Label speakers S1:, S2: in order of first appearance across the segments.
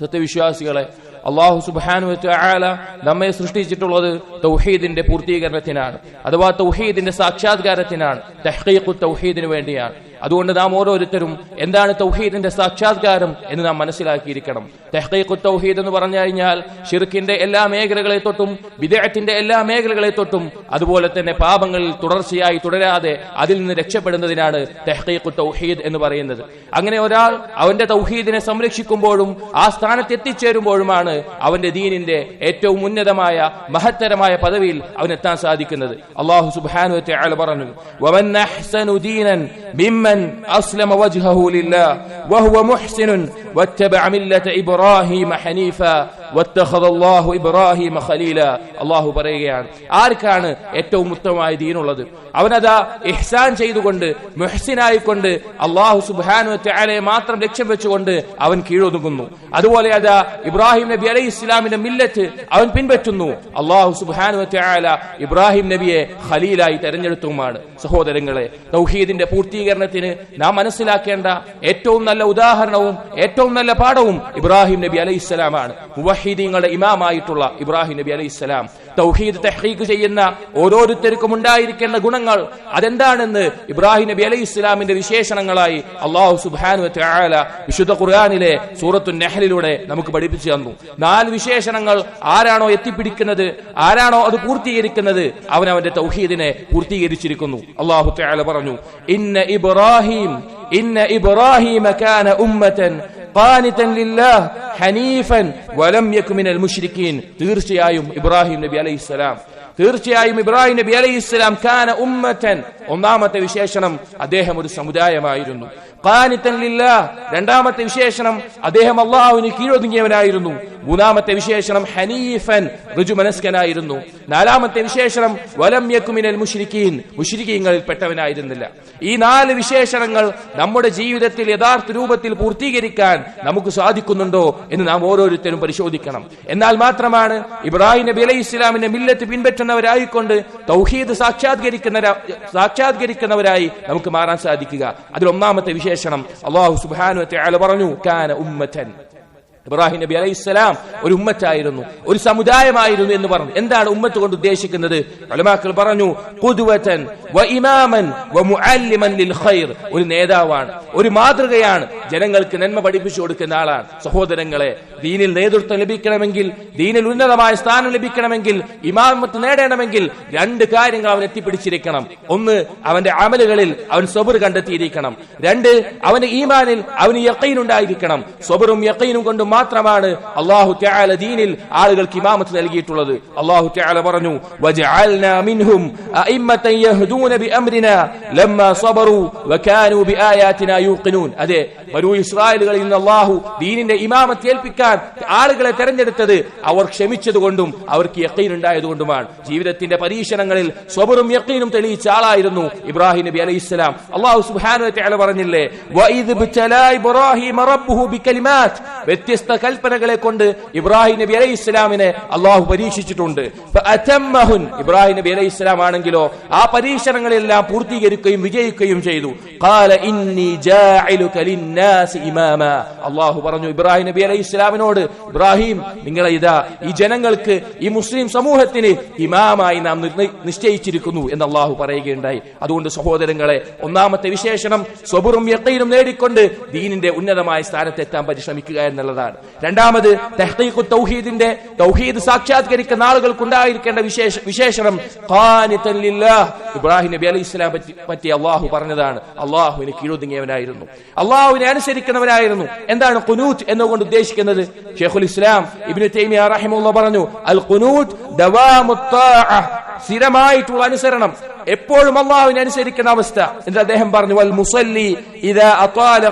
S1: സത്യവിശ്വാസികളെ അള്ളാഹു സുബാനു ആല നമ്മെ സൃഷ്ടിച്ചിട്ടുള്ളത് തൗഹീദിന്റെ പൂർത്തീകരണത്തിനാണ്. അഥവാ തൗഹീദിന്റെ സാക്ഷാത്കാരത്തിനാണ്. തഹ്ഖീഖു തൗഹീദിന് വേണ്ടിയാണ്. അതുകൊണ്ട് നാം ഓരോരുത്തരും എന്താണ് തൗഹീദിന്റെ സാക്ഷാത്കാരം എന്ന് നാം മനസ്സിലാക്കിയിരിക്കണം. തെഹ്ഖീഖു തൗഹീദ് എന്ന് പറഞ്ഞു കഴിഞ്ഞാൽ ഷിർഖിന്റെ എല്ലാ മേഖലകളെ തൊട്ടും വിദേഹത്തിന്റെ എല്ലാ മേഖലകളെ തൊട്ടും അതുപോലെ തന്നെ പാപങ്ങളിൽ തുടർച്ചയായി തുടരാതെ അതിൽ നിന്ന് രക്ഷപ്പെടുന്നതിനാണ് തെഹ്ഖീഖു തൗഹീദ് എന്ന് പറയുന്നത്. അങ്ങനെ ഒരാൾ അവന്റെ തൗഹീദിനെ സംരക്ഷിക്കുമ്പോഴും ആ സ്ഥാനത്ത് എത്തിച്ചേരുമ്പോഴുമാണ് അവന്റെ ദീനിന്റെ ഏറ്റവും ഉന്നതമായ മഹത്തരമായ പദവിയിൽ അവനെത്താൻ സാധിക്കുന്നത് അള്ളാഹു സുബ്ഹാനഹു വതആല പറഞ്ഞു വമൻ അഹ്സനു ദീനൻ മിമ്മൻ അസ്ലമ വജ്ഹഹു ലില്ലാഹ് വഹുവ മുഹ്സിനുൻ വത്തബഅ മില്ലത ഇബ്രാഹീമ ഹനീഫ ഖലീല. അള്ളാഹു പറയുകയാണ് ആർക്കാണ് ഏറ്റവും ഉത്തമമായ ദീനുള്ളത്? അവനതാ ഇഹ്സാൻ ചെയ്തുകൊണ്ട് മെഹ്സിനായിക്കൊണ്ട് അള്ളാഹു സുബാനു വതആലയെ മാത്രം ലക്ഷ്യം വെച്ചുകൊണ്ട് അവൻ കീഴൊതുങ്ങുന്നു. അതുപോലെ അതാ ഇബ്രാഹിം നബി അലൈഹി ഇസ്ലാമിന്റെ മില്ലത്ത് അവൻ പിൻപറ്റുന്നു. അള്ളാഹു സുബാനു ചായ ഇബ്രാഹിം നബിയെ ഖലീലായി തെരഞ്ഞെടുത്തുമാണ്. സഹോദരങ്ങളെ തൗഹീദിന്റെ പൂർത്തീകരണത്തിന് നാം മനസ്സിലാക്കേണ്ട ഏറ്റവും നല്ല ഉദാഹരണവും ഏറ്റവും നല്ല പാഠവും ഇബ്രാഹിം നബി അലൈഹി ഇസ്ലാമാണ് മുവഹീദീങ്ങളുടെ ഇമാമായിട്ടുള്ള ഇബ്രാഹിം നബി അലൈഹി സ്വലാം തൗഹീദ് തെഹ്രീഖ് ചെയ്യുന്ന ഓരോരുത്തർക്കും ഉണ്ടായിരിക്കേണ്ട ഗുണങ്ങൾ അതെന്താണെന്ന് ഇബ്രാഹിം നബി അലൈഹി ഇസ്ലാമിന്റെ വിശേഷണങ്ങളായി അള്ളാഹു സുബാനു വിശുദ്ധ ഖുർആാനിലെ സൂറത്തു നെഹലിലൂടെ നമുക്ക് പഠിപ്പിച്ചു തന്നു. നാല് വിശേഷണങ്ങൾ ആരാണോ എത്തിപ്പിടിക്കുന്നത് ആരാണോ അത് പൂർത്തീകരിക്കുന്നത് അവൻ അവന്റെ തൗഹീദിനെ പൂർത്തീകരിച്ചിരിക്കുന്നു. അള്ളാഹു പറഞ്ഞു ഇന്ന ഇബ്രാഹിം ഇന്ന ഇബ്രാഹിം ഖാനിതൻ ലില്ലാഹ് ഹനീഫൻ വലം യകു മിനൽ മുശ്രിക്കീൻ. തീർച്ചയായും ഇബ്രാഹിം നബി അലൈഹിസ്സലാം തീർച്ചയായും ഇബ്രാഹിം നബി അലൈഹി ഇസ്ലാം കാന ഉമ്മത്തൻ. ഒന്നാമത്തെ വിശേഷണം അദ്ദേഹം ഒരു സമുദായമായിരുന്നു. രണ്ടാമത്തെ വിശേഷണം അദ്ദേഹം അള്ളാഹുവിന് കീഴൊതുങ്ങിയവനായിരുന്നു. മൂന്നാമത്തെ വിശേഷണം ഹനീഫൻ ഋജുമനസ്കനായിരുന്നു. നാലാമത്തെ വിശേഷണം വലം യക്കുമിനൽ മുഷിരിക്കീൻ മുഷിരിക്കീങ്ങളിൽ പെട്ടവനായിരുന്നില്ല. ഈ നാല് വിശേഷണങ്ങൾ നമ്മുടെ ജീവിതത്തിൽ യഥാർത്ഥ രൂപത്തിൽ പൂർത്തീകരിക്കാൻ നമുക്ക് സാധിക്കുന്നുണ്ടോ എന്ന് നാം ഓരോരുത്തരും പരിശോധിക്കണം. എന്നാൽ മാത്രമാണ് ഇബ്രാഹിം നബി അലൈഹി ഇസ്ലാമിന്റെ മില്ലത്ത് പിൻപറ്റുന്നവരായിക്കൊണ്ട് തൗഹീദ് സാക്ഷാത്കരിക്കുന്ന സാക്ഷാത്കരിക്കുന്നവരായി നമുക്ക് മാറാൻ സാധിക്കുക. അതിൽ ഒന്നാമത്തെ വിശേഷണം അള്ളാഹു സുബാനു പറഞ്ഞു കാന ഉമ്മത്തൻ. ഇബ്രാഹിം നബി അലൈഹി സ്വലാം ഒരു ഉമ്മത്തായിരുന്നു ഒരു സമുദായമായിരുന്നു എന്ന് പറഞ്ഞു. എന്താണ് ഉമ്മത്ത് കൊണ്ട് ഉദ്ദേശിക്കുന്നത്? അലമാക്കൾ പറഞ്ഞു വ ഇമാമൻ ലിൽ ഖൈർ. ഒരു നേതാവാണ് ഒരു മാതൃകയാണ്. ജനങ്ങൾക്ക് നന്മ പഠിപ്പിച്ചു കൊടുക്കുന്ന ആളാണ്. സഹോദരങ്ങളെ ദീനിൽ നേതൃത്വം ലഭിക്കണമെങ്കിൽ ദീനിൽ ഉന്നതമായ സ്ഥാനം ലഭിക്കണമെങ്കിൽ ഇമാമത്ത് നേടണമെങ്കിൽ രണ്ട് കാര്യങ്ങൾ അവൻ എത്തിപ്പിടിച്ചിരിക്കണം. ഒന്ന് അവന്റെ അമലുകളിൽ അവൻ സബർ കണ്ടെത്തിയിരിക്കണം. രണ്ട് അവന്റെ ഈമാനിൽ അവന് യക്കൈൻ ഉണ്ടായിരിക്കണം. സബറും യക്കൈനും കൊണ്ട് മാത്രമാണ് അള്ളാഹു തആല ദീനിൽ ആളുകൾക്ക് ഇമാമത്ത് നൽകിയിട്ടുള്ളത്. അള്ളാഹു തആല പറഞ്ഞു അതെ ബനൂ ഇസ്രായേലുകളിൽ നിന്ന് അള്ളാഹു ദീനിന്റെ ഇമാമത്ത് ഏൽപ്പിക്കാൻ ആളുകളെ തെരഞ്ഞെടുത്തത് അവർ ക്ഷമിച്ചതുകൊണ്ടും അവർക്ക് യക്കീൻ ഉണ്ടായതുകൊണ്ടുമാണ്. ജീവിതത്തിന്റെ പരീക്ഷണങ്ങളിൽ സ്വബറും യക്കീനും തെളിയിച്ച ആളായിരുന്നു ഇബ്രാഹിം നബി അലൈഹി ഇസ്ലാം അള്ളാഹു വതആല പറഞ്ഞില്ലേ വ്യത്യസ്ത കൽപ്പനകളെ കൊണ്ട് ഇബ്രാഹിം നബി അലൈഹി ഇസ്ലാമിനെ അള്ളാഹു പരീക്ഷിച്ചിട്ടുണ്ട്. ഇബ്രാഹിം നബി അലൈഹി ഇസ്ലാം ആണെങ്കിലോ ആ പരീക്ഷണങ്ങളെല്ലാം പൂർത്തീകരിക്കുകയും വിജയിക്കുകയും ചെയ്തു. ഖാല ഇന്നി ഇമാമ. അള്ളാഹു പറഞ്ഞു ഇബ്രാഹിം നബി അലൈഹി ഇസ്ലാമിനോട് ഇബ്രാഹിം നിങ്ങളെ ഇതാ ഈ ജനങ്ങൾക്ക് ഈ മുസ്ലിം സമൂഹത്തിന് ഇമാമായി നാം നിശ്ചയിച്ചിരിക്കുന്നു എന്ന് അള്ളാഹു പറയുകയുണ്ടായി. അതുകൊണ്ട് സഹോദരങ്ങളെ ഒന്നാമത്തെ വിശേഷണം സ്വബുറും യക്കീനും നേടിക്കൊണ്ട് ദീനിന്റെ ഉന്നതമായ സ്ഥാനത്തെത്താൻ പരിശ്രമിക്കുക എന്നുള്ളതാണ്. രണ്ടാമത് തെഹ്ഖീഖു തൗഹീദിന്റെ തൗഹീദ് സാക്ഷാത്കരിക്കുന്ന ആളുകൾക്കുണ്ടായിരിക്കേണ്ട വിശേഷ വിശേഷണം ഇബ്രാഹിം നബി അലൈഹി ഇസ്ലാം പറ്റി അള്ളാഹു പറഞ്ഞതാണ് അള്ളാഹുവിന് കീഴൊതുങ്ങിയവനായിരുന്നു അള്ളാഹുവിനെ അനുസരിക്കുന്നവനായിരുന്നു എന്താണ് കുനൂത്ത് എന്നുകൊണ്ട് ഉദ്ദേശിക്കുന്നത്? ഷെയ്ഖുൽ ഇസ്ലാം ഇബിന് തൈമിയ റഹിമഹുല്ലാ പറഞ്ഞു അൽ കുനൂത്ത് ത്വാഅ സ്ഥിരമായിട്ടുള്ള അനുസരണം. എപ്പോഴും അള്ളാഹുവിനെ അനുസരിക്കുന്ന അവസ്ഥ. എന്നിട്ട് അദ്ദേഹം പറഞ്ഞു വൽ മുസല്ലി ഇദാ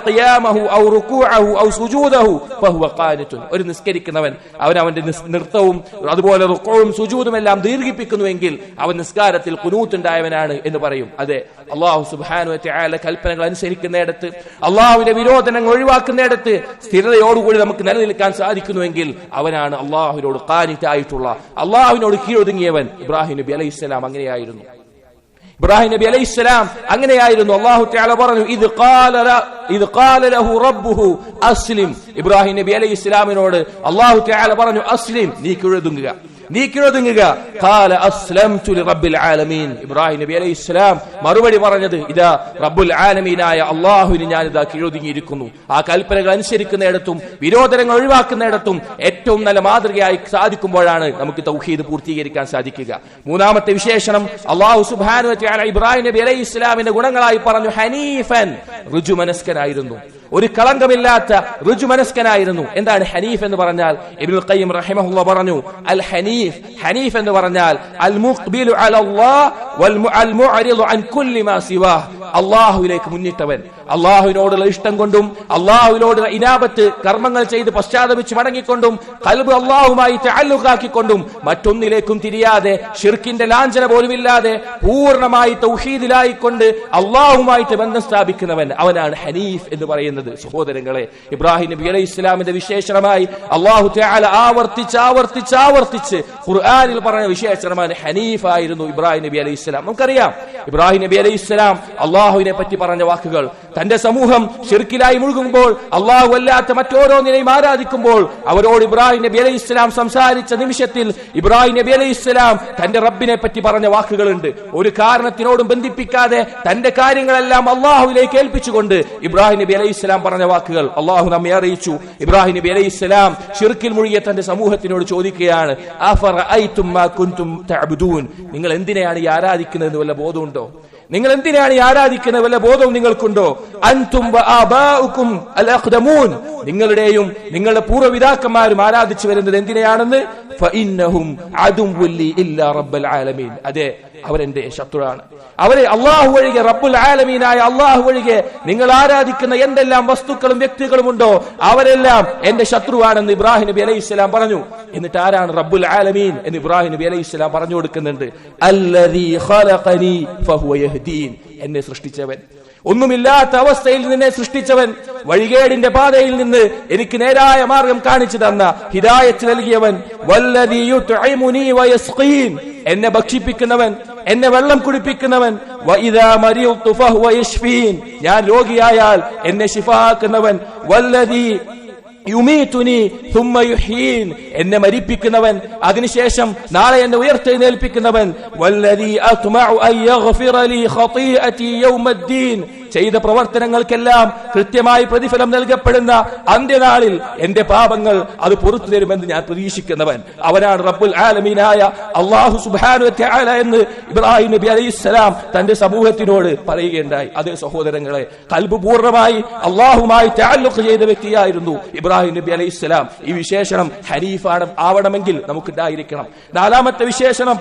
S1: ഖിയാമഹു ഔ ഔ സുജൂദഹു ഒരു നിസ്കരിക്കുന്നവൻ അവൻ അവന്റെ നൃത്തവും അതുപോലെ റുക്കോവും സുജൂദും എല്ലാം ദീർഘിപ്പിക്കുന്നുവെങ്കിൽ അവൻ നിസ്കാരത്തിൽ കുനൂത്ത് ഉണ്ടായവനാണ് എന്ന് പറയും. അതെ അള്ളാഹു സുബ്ഹാനഹു വതആല കൽപ്പനകൾ അനുസരിക്കുന്നിടത്ത് അള്ളാഹുവിന്റെ വിരോധനങ്ങൾ ഒഴിവാക്കുന്നിടത്ത് സ്ഥിരതയോടുകൂടി നമുക്ക് നിലനിൽക്കാൻ സാധിക്കുന്നുവെങ്കിൽ അവനാണ് അള്ളാഹുവിനോട് കാനിറ്റായിട്ടുള്ള അള്ളാഹുവിനോട് കീഴൊതുങ്ങിയവൻ ഇബ്രാഹിം നബി അലൈഹി സ്വലാം അങ്ങനെയായിരുന്നു. ഇബ്രാഹിം നബി അലൈഹി സ്വലാം അങ്ങനെയായിരുന്നു. അള്ളാഹു തആല പറഞ്ഞു ഇത് ഖാല ഇത് ഖാല ലഹു റബ്ബുഹു അസ്ലിം. ഇബ്രാഹിം നബി അലൈഹി സ്വലാമിനോട് അള്ളാഹു തആല പറഞ്ഞു അസ്ലിം നീ കിഴുതുങ്ങുക. നീ കാല ഖാല അസ്ലംതു ലിറബ്ബിൽ ആലമീൻ. ഇബ്രാഹിം നബി അലൈഹി ഇസ്ലാം മറുപടി പറഞ്ഞത് ഇതാ റബ്ബുൽ ആലമീനായ അള്ളാഹുവിന് ഞാൻ ഇതാ കിഴുതുങ്ങിയിരിക്കുന്നു ആ കൽപ്പനകൾ അനുസരിക്കുന്നിടത്തും വിരോധനങ്ങൾ ഒഴിവാക്കുന്നിടത്തും ഏറ്റവും നല്ല മാതൃകയായി സാധിക്കുമ്പോഴാണ് നമുക്ക് തൗഹീദ് പൂർത്തീകരിക്കാൻ സാധിക്കുക. മൂന്നാമത്തെ വിശേഷണം അള്ളാഹു സുബാനു ഇബ്രാഹിം നബി അലൈഹി ഇസ്ലാമിന്റെ ഗുണങ്ങളായി പറഞ്ഞു ഹനീഫൻ ഋജുമനസ്കനായിരുന്നു. ഒരു കളങ്കമില്ലാത്ത ഋജുമനസ്കനായിരുന്നു. എന്താണ് ഹനീഫ് എന്ന് പറഞ്ഞാൽ? ഇബ്നുൽ ഖയ്യിം റഹിമഹുള്ള പറഞ്ഞു അൽ ഹനീഫ് ഹനീഫ് എന്ന് പറഞ്ഞാൽ അൽ മുഖ്ബിലു അലല്ലാഹ് വൽ മുഅരിദു അൻ കുല്ലി മാ സിവാഹ്. അള്ളാഹുവിലേക്ക് മുന്നിട്ടവൻ. അള്ളാഹുവിനോടുള്ള ഇഷ്ടം കൊണ്ടും അള്ളാഹുവിനോട് ഇനാപത്ത് കർമ്മങ്ങൾ ചെയ്ത് പശ്ചാത്തപിച്ച് മടങ്ങിക്കൊണ്ടും കൽബ് അള്ളാഹുമായി താലുക്കാക്കിക്കൊണ്ടും മറ്റൊന്നിലേക്കും തിരിയാതെ ഷിർക്കിന്റെ ലാഞ്ചന പോലുമില്ലാതെ പൂർണമായി തൗഹീദിലായിക്കൊണ്ട് അള്ളാഹുമായിട്ട് ബന്ധം സ്ഥാപിക്കുന്നവൻ അവനാണ് ഹനീഫ് എന്ന് പറയുന്നത്. സഹോദരങ്ങളെ ഇബ്രാഹിം നബി അലൈഹി ഇസ്ലാമിന്റെ വിശേഷണമായി അള്ളാഹു ആവർത്തിച്ച് ആവർത്തിച്ച് ആവർത്തിച്ച് ഖുർആനിൽ പറഞ്ഞ വിശേഷണമാണ് ഹനീഫ് ആയിരുന്നു ഇബ്രാഹിം നബി അലൈഹി ഇസ്ലാം നമുക്കറിയാം ഇബ്രാഹിം നബി അലൈഹി ഇസ്ലാം അള്ളാഹുവിനെ പറ്റി പറഞ്ഞ വാക്കുകൾ. തന്റെ സമൂഹം ഷിർക്കിലായി മുഴുകുമ്പോൾ അള്ളാഹു അല്ലാത്ത മറ്റോരോന്നിനെയും ആരാധിക്കുമ്പോൾ അവരോട് ഇബ്രാഹിം നബി അലൈഹി ഇസ്ലാം സംസാരിച്ച നിമിഷത്തിൽ ഇബ്രാഹിം നബി അലൈഹി ഇസ്ലാം തന്റെ റബ്ബിനെ പറ്റി പറഞ്ഞ വാക്കുകളുണ്ട്. ഒരു കാരണത്തിനോടും ബന്ധിപ്പിക്കാതെ തന്റെ കാര്യങ്ങളെല്ലാം അള്ളാഹുവിലേക്ക് ഏൽപ്പിച്ചുകൊണ്ട് ഇബ്രാഹിം നബി അലൈഹി ഇസ്ലാം പറഞ്ഞ വാക്കുകൾ അള്ളാഹു നമ്മെ അറിയിച്ചു. ഇബ്രാഹിം നബി അലൈഹി ഇസ്ലാം ഷിർക്കിൽ മുഴുകിയ തന്റെ സമൂഹത്തിനോട് ചോദിക്കുകയാണ്? നിങ്ങൾ എന്തിനെയാണ് ഈ ആരാധിക്കുന്നതെന്ന് വല്ല ബോധമുണ്ടോ? നിങ്ങൾ എന്തിനാണ് ഈ വല്ല ബോധവും നിങ്ങൾക്കുണ്ടോ? അൻതും വ ആബാഉക്കും അൽ നിങ്ങളുടെയും നിങ്ങളുടെ പൂർവപിതാക്കന്മാരും ആരാധിച്ചു വരുന്നത് എന്തിനെയാണെന്ന്? ഫഇന്നഹും അദുവ്വുൻ ലി ഇല്ലാ റബ്ബൽ ആലമീൻ. അതെ അവരെന്റെ ശത്രുവാണ്. അവരെ അള്ളാഹു ഒഴികെ റബ്ബുൽ ആലമീനായ അള്ളാഹു ഒഴികെ നിങ്ങൾ ആരാധിക്കുന്ന എന്തെല്ലാം വസ്തുക്കളും വ്യക്തികളും ഉണ്ടോ? അവരെല്ലാം എന്റെ ശത്രുവാണെന്ന് ഇബ്രാഹിം നബി അലൈഹി ഇസ്ലാം പറഞ്ഞു. എന്നിട്ട് ആരാണ് റബ്ബുൽ ആലമീൻ എന്ന് ഇബ്രാഹിം നബി അലൈഹി ഇസ്ലാം പറഞ്ഞു കൊടുക്കുന്നുണ്ട്? എന്നെ സൃഷ്ടിച്ചവൻ. ഒന്നുമില്ലാത്ത അവസ്ഥയിൽ നിന്നെ സൃഷ്ടിച്ചവൻ വഴികേടിന്റെ പാതയിൽ നിന്ന് എനിക്ക് നേരായ മാർഗം കാണിച്ചു തന്ന ഹിദായത്ത് നൽകിയവൻ എന്നെ ഭക്ഷിപ്പിക്കുന്നവൻ എന്നെ വെള്ളം കുടിപ്പിക്കുന്നവൻ ഞാൻ രോഗിയായാൽ എന്നെ ശിഫാക്കുന്നവൻ യുമീതുനി ثم യുഹീൻ എന്നെ മരിപ്പിക്കുന്നവൻ അതിനുശേഷം നാളെ എന്നെ ഉയർത്തെഴുന്നേൽപ്പിക്കുന്നവൻ വല്ലദീ അത്മഉ അൻ യഗ്ഫിറ ലീ ഖതീഅതി യൗമദ്ദീൻ ചെയ്ത പ്രവർത്തനങ്ങൾക്കെല്ലാം കൃത്യമായി പ്രതിഫലം നൽകപ്പെടുന്ന അന്ത്യനാളിൽ എന്റെ പാപങ്ങൾ അത് പുറത്തു തരുമെന്ന് ഞാൻ പ്രതീക്ഷിക്കുന്നവൻ. അവനാണ് റബ്ബുൽ ആലമീനായ അള്ളാഹു സുബാനു എന്ന് ഇബ്രാഹിം നബി അലൈഹിസ്സലാം തന്റെ സമൂഹത്തിനോട് പറയുകയുണ്ടായി. അതേ സഹോദരങ്ങളെ കൽബ് അള്ളാഹുമായി താലുക്ക് ചെയ്ത വ്യക്തിയായിരുന്നു ഇബ്രാഹിം നബി അലൈഹിസ്സലാം ഈ വിശേഷണം ഹരീഫാണ് ആവണമെങ്കിൽ നമുക്കുണ്ടായിരിക്കണം. നാലാമത്തെ വിശേഷണം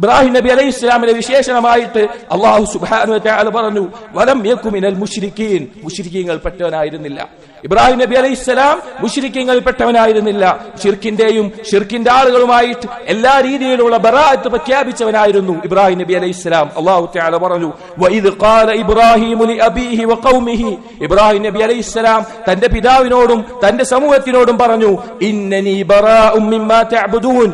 S1: ഇബ്രാഹിം നബി അലൈഹി ഇസ്ലാമിന്റെ വിശേഷണമായിട്ട് അള്ളാഹു വതആല പറഞ്ഞു വലം യകു മിനൽ മുശ്രിക്കീൻ. മുശ്രിക്കീങ്ങൾ പെട്ടവനായിരുന്നില്ല. ഇബ്രാഹിം നബി അലൈഹി ഇസ്ലാം മുഷിരിക്കങ്ങളിൽ പെട്ടവനായിരുന്നില്ല. ഷിർക്കിന്റെയും ഷിർക്കിന്റെ ആളുകളുമായിട്ട് എല്ലാ രീതിയിലുള്ള ബറാത്ത് പ്രഖ്യാപിച്ചവനായിരുന്നു ഇബ്രാഹിം നബി അലൈഹി ഇസ്ലാം അള്ളാഹു തആല പറഞ്ഞു വഇദ് ഖാല ഇബ്രാഹിം ലിഅബീഹി വഖൗമിഹി ഇബ്രാഹിം നബി അലൈഹി ഇസ്ലാം തന്റെ പിതാവിനോടും തന്റെ സമൂഹത്തിനോടും പറഞ്ഞു ഇന്നനി ബറാഉം മിമ്മാ തഅബുദൂൻ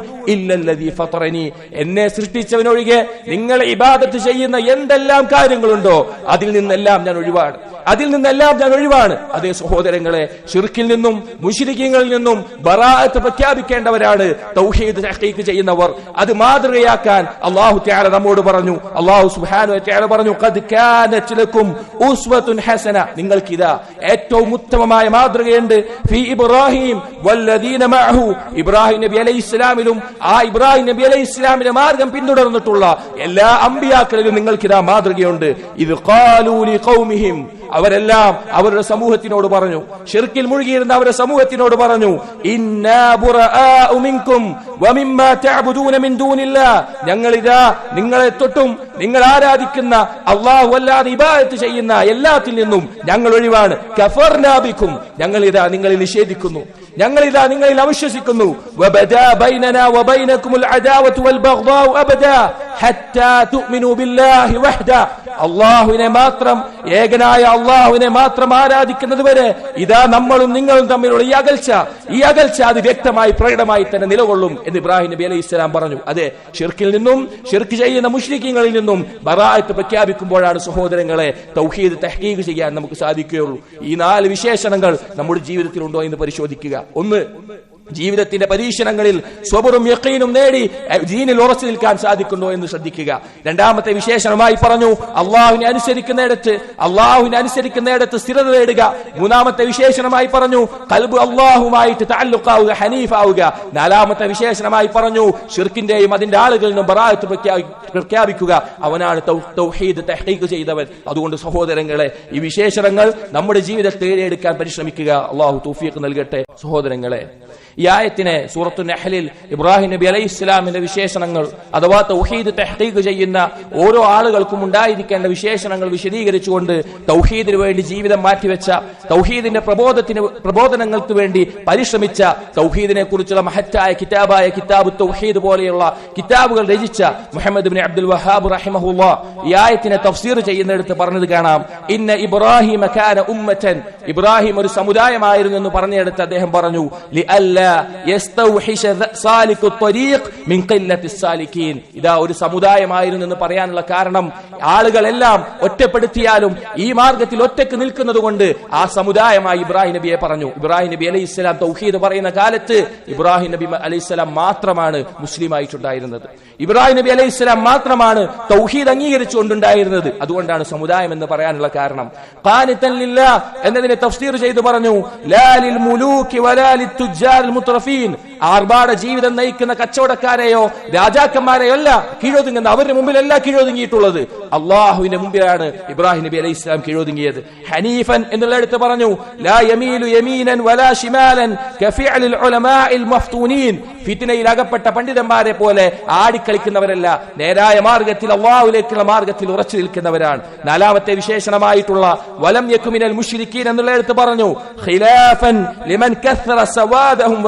S1: എന്നെ സൃഷ്ടിച്ചവനൊഴികെ നിങ്ങൾ ഇബാദത്ത് ചെയ്യുന്ന എന്തെല്ലാം കാര്യങ്ങളുണ്ടോ അതിൽ നിന്നെല്ലാം ഞാൻ ഒഴിവാണ്. അതിൽ നിന്നെല്ലാം ഞാൻ ഒഴിവാണ്. അതേ സഹോദരങ്ങളെ ഷിർക്കിൽ നിന്നും മുഷിരിക്കങ്ങളിൽ നിന്നും ബറാഅത്ത് പ്രഖ്യാപിക്കേണ്ടവരാണ്. തൗഹീദ് തഹ്ഖീഖ് ചെയ്യുന്നവർ. അത് മാതൃകയാക്കാൻ അള്ളാഹു ത്യാല നമ്മോട് പറഞ്ഞു. അള്ളാഹു സുബ്ഹാനഹു ത്യാല പറഞ്ഞു ഖദ് കാനത് ലക്കും ഹസന. നിങ്ങൾക്കിതാ ഏറ്റവും ഉത്തമമായ മാതൃകയുണ്ട്. ഫി ഇബ്രാഹിം വല്ലദീന മഅഹു. ഇബ്രാഹിം നബി അലൈഹി ഇസ്ലാമിലും ആ ഇബ്രാഹിം നബി അലൈഹി ഇസ്ലാമിന്റെ മാർഗം പിന്തുടർന്നിട്ടുള്ള എല്ലാ അമ്പിയാക്കളിലും നിങ്ങൾക്കിതാ മാതൃകയുണ്ട്. ഇത് ഖാലൂ ലി ഖൗമിഹിം അവരെല്ലാം അവരുടെ സമൂഹത്തിനോട് പറഞ്ഞു. ഷിർക്കിൽ മുഴുകിയിരുന്ന അവരുടെ സമൂഹത്തിനോട് പറഞ്ഞു ഞങ്ങളിതാ നിങ്ങളെ തൊട്ടും നിങ്ങൾ ആരാധിക്കുന്ന അള്ളാഹു അല്ലാതെ ഇബാദത്ത് ചെയ്യുന്ന എല്ലാത്തിൽ നിന്നും ഞങ്ങൾ ഒഴിവാണ്. കഫർനാബിക്കും ഞങ്ങൾ ഇതാ നിങ്ങളെ നിഷേധിക്കുന്നു. ഞങ്ങൾ ഇതാ നിങ്ങളിൽ അവിശ്വസിക്കുന്നു. അദാവത്തു അള്ളാഹുവിനെ മാത്രം ഏകനായ അള്ളാഹുവിനെ മാത്രം ആരാധിക്കുന്നത് വരെ ഇതാ നമ്മളും നിങ്ങളും തമ്മിലുള്ള ഈ അകൽച്ച. ഈ അകൽച്ച അത് വ്യക്തമായി പ്രകടമായി തന്നെ നിലകൊള്ളും എന്ന് ഇബ്രാഹിം നബി അലൈഹി ഇസ്ലാം പറഞ്ഞു. അതെ ഷിർക്കിൽ നിന്നും ഷിർക്ക് ചെയ്യുന്ന മുഷ്രിഖീങ്ങളിൽ നിന്നും ബറായത്ത് പ്രഖ്യാപിക്കുമ്പോഴാണ് സഹോദരങ്ങളെ തൗഹീദ് തഹ്കീഖ് ചെയ്യാൻ നമുക്ക് സാധിക്കുകയുള്ളൂ. ഈ നാല് വിശേഷണങ്ങൾ നമ്മുടെ ജീവിതത്തിൽ ഉണ്ടോ എന്ന് പരിശോധിക്കുക. ഒന്ന് ജീവിതത്തിന്റെ പരീക്ഷണങ്ങളിൽ സ്വബറും യക്കീനും നേടി ജീനിൽ ഉറച്ചു നിൽക്കാൻ സാധിക്കുന്നു എന്ന് ശ്രദ്ധിക്കുക. രണ്ടാമത്തെ വിശേഷണമായി പറഞ്ഞു അള്ളാഹുവിനെ അനുസരിക്കുന്നിടത്ത് അള്ളാഹുവിനെ അനുസരിക്കുന്നിടത്ത് സ്ഥിരത നേടുക. മൂന്നാമത്തെ വിശേഷണമായി പറഞ്ഞു കൽബ് അള്ളാഹുമായിട്ട് താലുക്കാവുക ഹനീഫാവുക. നാലാമത്തെ വിശേഷണമായി പറഞ്ഞു ഷിർക്കിന്റെയും അതിന്റെ ആളുകളിൽ നിന്നും ബറാത്ത് പ്രഖ്യാപിക്കുക. അവനാണ് തൗഹീദ് ചെയ്തവൻ. അതുകൊണ്ട് സഹോദരങ്ങളെ ഈ വിശേഷണങ്ങൾ നമ്മുടെ ജീവിതത്തിൽ എടുക്കാൻ പരിശ്രമിക്കുക. അള്ളാഹു തൗഫീഖ് നൽകട്ടെ. സഹോദരങ്ങളെ ഈ ആയത്തിനെ സൂറത്തു നെഹ്ലിൽ ഇബ്രാഹിം നബി അലൈഹി ഇസ്ലാമിന്റെ വിശേഷണങ്ങൾ അഥവാ തൗഹീദ് തെഹ്തീഖ് ചെയ്യുന്ന ഓരോ ആളുകൾക്കും ഉണ്ടായിരിക്കേണ്ട വിശേഷണങ്ങൾ വിശദീകരിച്ചുകൊണ്ട് തൗഹീദിന് വേണ്ടി ജീവിതം മാറ്റിവെച്ച തൗഹീദിന്റെ പ്രബോധത്തിന് പ്രബോധനങ്ങൾക്ക് വേണ്ടി പരിശ്രമിച്ച തൗഹീദിനെ കുറിച്ചുള്ള മഹറ്റായ കിതാബായ കിതാബ് തൗഹീദ് പോലെയുള്ള കിതാബുകൾ രചിച്ച മുഹമ്മദ് ബിൻ അബ്ദുൽ വഹാബ് റഹിമഹുല്ല ഈ ആയത്തിനെ തഫ്സീർ ചെയ്യുന്നിടത്ത് പറഞ്ഞത് കാണാം. ഇന്ന ഇബ്രാഹിം ഉമ്മറ്റൻ ഇബ്രാഹിം ഒരു സമുദായമായിരുന്നു എന്ന് പറഞ്ഞെടുത്ത് അദ്ദേഹം പറഞ്ഞു ലി അല്ല ഇതാ ഒരു സമുദായമായിരുന്നു എന്ന് പറയാനുള്ള കാരണം ആളുകളെല്ലാം ഒറ്റപ്പെടുത്തിയാലും ഈ മാർഗത്തിൽ ഒറ്റയ്ക്ക് നിൽക്കുന്നത് കൊണ്ട് ആ സമുദായമായി ഇബ്രാഹിം നബിയെ പറഞ്ഞു. ഇബ്രാഹിം നബി അലൈഹി ഇസ്ലാം തൗഹീദ് പറയുന്ന കാലത്ത് ഇബ്രാഹിം നബി അലൈഹി ഇസ്ലാം മാത്രമാണ് മുസ്ലിം ആയിട്ടുണ്ടായിരുന്നത് ഇബ്രാഹിം നബി അലൈഹി ഇസ്ലാം മാത്രമാണ് തൗഹീദ് അംഗീകരിച്ചുകൊണ്ടുണ്ടായിരുന്നത്. അതുകൊണ്ടാണ് സമുദായം എന്ന് പറയാനുള്ള കാരണം. എന്നതിനെ തഫ്സീർ ചെയ്തു പറഞ്ഞു ലാലിൽ മുലൂക്കി വലാലിൽ തുജാർ മുത്രഫീൻ ആർഭാട ജീവിതം നയിക്കുന്ന കച്ചവടക്കാരെയോ രാജാക്കന്മാരെയോ അല്ല കീഴൊതുങ്ങുന്ന അവരുടെ മുമ്പിലല്ല കീഴൊതുങ്ങിയിട്ടുള്ളത്. അള്ളാഹുവിന്റെ മുമ്പിലാണ് ഇബ്രാഹിം നബി അലൈഹി ഇസ്ലാം കീഴൊതുങ്ങിയത്. ഹനീഫൻ എന്നുള്ള എടുത്ത് പറഞ്ഞു ലാ യമീലു യമീനൻ വലാ ഷിമാലൻ കഫിഅലിൽ ഉലമാഇൽ മഫ്തൂനീൻ. ഫിത്നയിൽ അകപ്പെട്ട പണ്ഡിതന്മാരെ പോലെ ആടിക്കളിക്കുന്നവരല്ല നേരായ മാർഗത്തിൽ അള്ളാഹുലേക്കുള്ള മാർഗത്തിൽ ഉറച്ചു നിൽക്കുന്നവരാണ്. നാലാമത്തെ വിശേഷണമായിട്ടുള്ള വലം യക്കുമിനൽ മുഷിരിക്കീൻ എന്നുള്ള എടുത്ത് പറഞ്ഞു ഖിലാഫൻ ലിമൻ കസ്റ സവാദഹും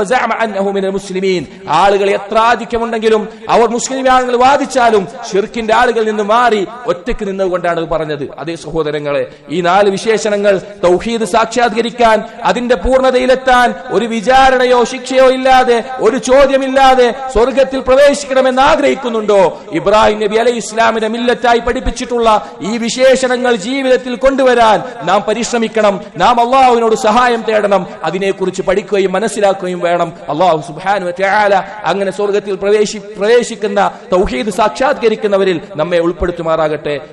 S1: മുസ്ലിമീൻ. ആളുകൾ എത്ര ആധിക്യമുണ്ടെങ്കിലും അവർ മുസ്ലിമാണെങ്കിൽ വാദിച്ചാലും ഷിർക്കിന്റെ ആളുകളിൽ നിന്ന് മാറി ഒറ്റയ്ക്ക് നിന്നുകൊണ്ടാണ് പറഞ്ഞത്. അതേ സഹോദരങ്ങളെ ഈ നാല് വിശേഷണങ്ങൾ തൗഹീദ് സാക്ഷാത്കരിക്കാൻ അതിന്റെ പൂർണതയിലെത്താൻ ഒരു വിചാരണയോ ശിക്ഷയോ ഇല്ലാതെ ഒരു ചോദ്യമില്ലാതെ സ്വർഗത്തിൽ പ്രവേശിക്കണമെന്ന് ആഗ്രഹിക്കുന്നുണ്ടോ? ഇബ്രാഹിം നബി അലൈഹി ഇസ്ലാമിനെ മില്ലറ്റായി പഠിപ്പിച്ചിട്ടുള്ള ഈ വിശേഷണങ്ങൾ ജീവിതത്തിൽ കൊണ്ടുവരാൻ നാം പരിശ്രമിക്കണം. നാം അള്ളാഹുവിനോട് സഹായം തേടണം. അതിനെക്കുറിച്ച് പഠിക്കുകയും മനസ്സിലാക്കുകയും വേണം. അള്ളാഹു സുബാനു അങ്ങനെ സ്വർഗത്തിൽ പ്രവേശി പ്രവേശിക്കുന്ന തൗഹീദ് സാക്ഷാത്കരിക്കുന്നവരിൽ നമ്മെ ഉൾപ്പെടുത്തുമാറാകട്ടെ.